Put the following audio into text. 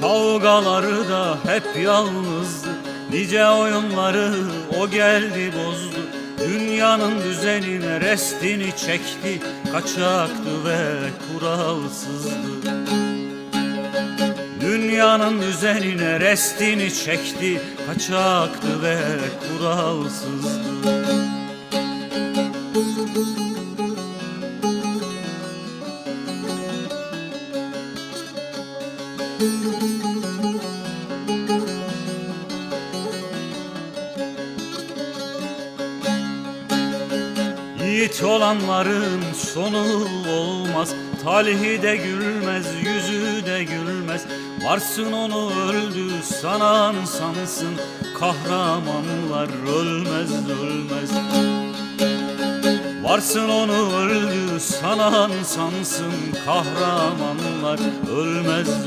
Kavgaları da hep yalnızdı. Nice oyunları o geldi bozdu. Dünyanın düzenine restini çekti. Kaçaktı ve kuralsızdı. Dünyanın düzenine restini çekti. Kaçaktı ve kuralsızdı Yiğit olanların sonu olmaz. Talihi de gülmez, yüzü de gülmez. Varsın onu öldü sanan sansın. Kahramanlar ölmez ölmez Varsın onu öldü sanan sansın Kahramanlar. Ölmez ölmez